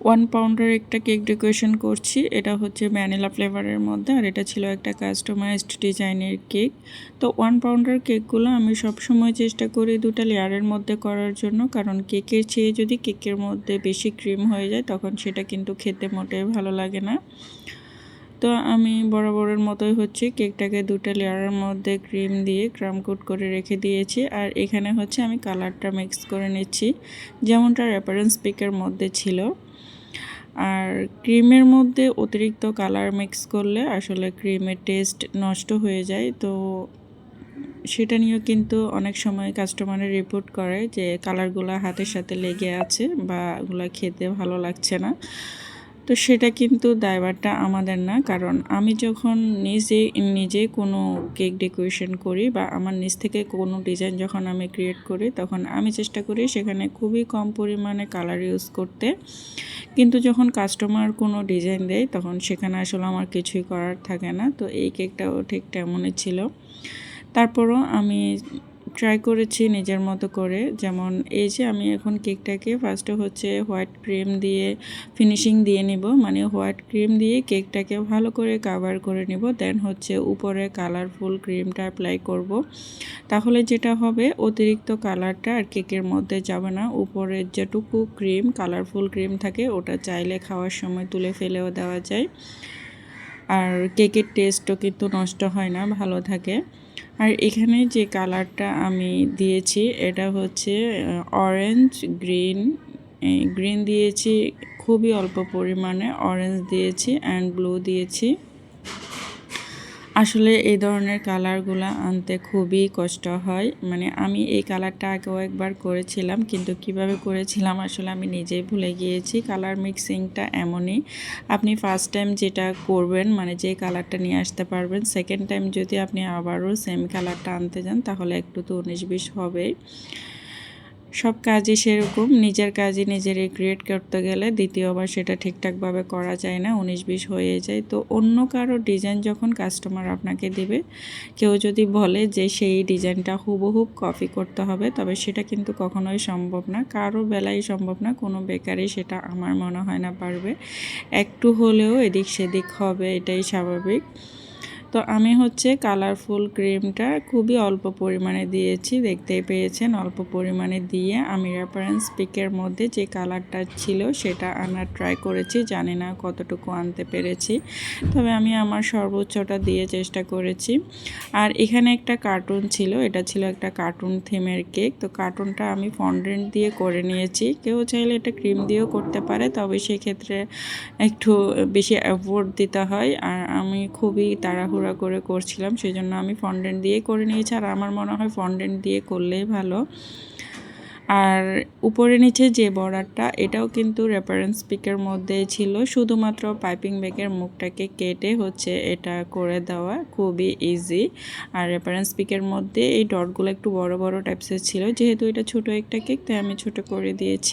One পাউন্ডের একটা cake decoration করছি। এটা হচ্ছে ভ্যানিলা ফ্লেভারের মধ্যে আর এটা ছিল একটা কাস্টমাইজড ডিজাইনের কেক তো ওয়ান পাউন্ডের কেকগুলো আমি সবসময় চেষ্টা করি দুটা লেয়ারের মধ্যে করার জন্য, কারণ কেকের চেয়ে যদি কেকের মধ্যে বেশি ক্রিম হয়ে যায়, তখন সেটা কিন্তু খেতে মোটেই ভালো লাগে না। তো আমি বরাবরের মতোই হচ্ছে কেকটাকে দুটা লেয়ারের মধ্যে ক্রিম দিয়ে ক্রাম কোট করে রেখে দিয়েছি। আর এখানে হচ্ছে আমি কালারটা মিক্স করে নিচ্ছি। যেমনটা রেফারেন্স পিকের মধ্যে ছিল। আর ক্রিমের মধ্যে অতিরিক্ত কালার মিক্স করলে আসলে ক্রিমের টেস্ট নষ্ট হয়ে যায়। তো সেটা নিয়েও কিন্তু অনেক সময় কাস্টমারের রিপোর্ট করে যে, কালারগুলো হাতের সাথে লেগে আছে বা ওগুলো খেতে ভালো লাগছে না। তো সেটা কিন্তু দায়ভারটা আমাদের না। কারণ আমি যখন নিজে নিজে কোনো কেক ডেকোরেশন করি বা আমার নিজ থেকে কোনো ডিজাইন যখন আমি ক্রিয়েট করি, তখন আমি চেষ্টা করি সেখানে খুবই কম পরিমাণে কালার ইউজ করতে। কিন্তু যখন কাস্টমার কোনো ডিজাইন দেয়, তখন সেখানে আসলে আমার কিছুই করার থাকে না। তো এই কেকটাও ঠিক তেমনই ছিল। তারপরও আমি ট্রাই করেছি নিজের মতো করে। যেমন এই যে আমি এখন কেকটাকে ফার্স্টে হচ্ছে হোয়াইট ক্রিম দিয়ে ফিনিশিং দিয়ে নিব। মানে হোয়াইট ক্রিম দিয়ে কেকটাকে ভালো করে কাভার করে নিব। দেন হচ্ছে উপরে কালারফুল ক্রিমটা অ্যাপ্লাই করব। তাহলে যেটা হবে, অতিরিক্ত কালারটা আর কেকের মধ্যে যাবে না। উপরের যেটুকু ক্রিম কালারফুল ক্রিম থাকে, ওটা চাইলে খাওয়ার সময় তুলে ফেলেও দেওয়া যায়। আর কেকের টেস্টও কিন্তু নষ্ট হয় না, ভালো থাকে। আর এখানে যে কালারটা আমি দিয়েছি, এটা হচ্ছে অরেঞ্জ গ্রিন গ্রিন দিয়েছি, খুবই অল্প পরিমাণে অরেঞ্জ দিয়েছি অ্যান্ড ব্লু দিয়েছি। আসলে এই ধরনের কালারগুলো আনতে খুবই কষ্ট হয়। মানে আমি এই কালারটা আগেও একবার করেছিলাম, কিন্তু কীভাবে করেছিলাম আসলে আমি নিজেই ভুলে গিয়েছি। কালার মিক্সিংটা এমনই। আপনি ফার্স্ট টাইম যেটা করবেন মানে যে কালারটা নিয়ে আসতে পারবেন সেকেন্ড টাইম যদি আপনি আবারও সেম কালারটা আনতে যান, তাহলে একটু তো উনিশ বিশ হবেই। সব কাজই সেরকম, নিজের কাজই নিজের ক্রিয়েট করতে গেলে দ্বিতীয়বার সেটা ঠিকঠাকভাবে করা যায় না, উনিশ বিশ হয়ে যায়। তো অন্য কারও ডিজাইন যখন কাস্টমার আপনাকে দেবে, কেউ যদি বলে যে সেই ডিজাইনটা হুবহুব কপি করতে হবে, তবে সেটা কিন্তু কখনোই সম্ভব না। কারও বেলায় সম্ভব না, কোনো বেকারই সেটা আমার মনে হয় না পারবে। একটু হলেও এদিক সেদিক হবে, এটাই স্বাভাবিক। তো আমি হচ্ছে কালারফুল ক্রিমটা খুবই অল্প পরিমাণে দিয়েছি, দেখতেই পেয়েছেন। অল্প পরিমাণে দিয়ে আমি রেফারেন্স পিকের মধ্যে যে কালারটা ছিল সেটা আনার ট্রাই করেছি, জানি না কতটুকু আনতে পেরেছি। তবে আমি আমার সর্বোচ্চটা দিয়ে চেষ্টা করেছি। আর এখানে একটা কার্টুন ছিল, এটা ছিল একটা কার্টুন থিমের কেক। তো কার্টুনটা আমি ফন্ডেন্ট দিয়ে করে নিয়েছি। কেউ চাইলে এটা ক্রিম দিয়েও করতে পারে, তবে সেক্ষেত্রে একটু বেশি অ্যাফোর্ড দিতে হয়। আর আমি খুবই তাড়াহুড়ো তাড়াহুড়া করে করছিলাম সেই জন্য আমি ফন্ডেন্ট দিয়ে করে নিয়েছি। আর আমার মনে হয় ফন্ডেন্ট দিয়ে করলেই ভালো। আর উপরে নিচে যে বর্ডারটা, এটাও কিন্তু রেফারেন্স পিকের মধ্যে ছিল। শুধুমাত্র পাইপিং ব্যাগের মুখটাকে কেটে হচ্ছে এটা করে দেওয়া খুবই ইজি আর রেফারেন্স পিকের মধ্যে এই ডটগুলো একটু বড় বড় টাইপসের ছিল। যেহেতু এটা ছোট একটা কেক তাই আমি ছোট করে দিয়েছি।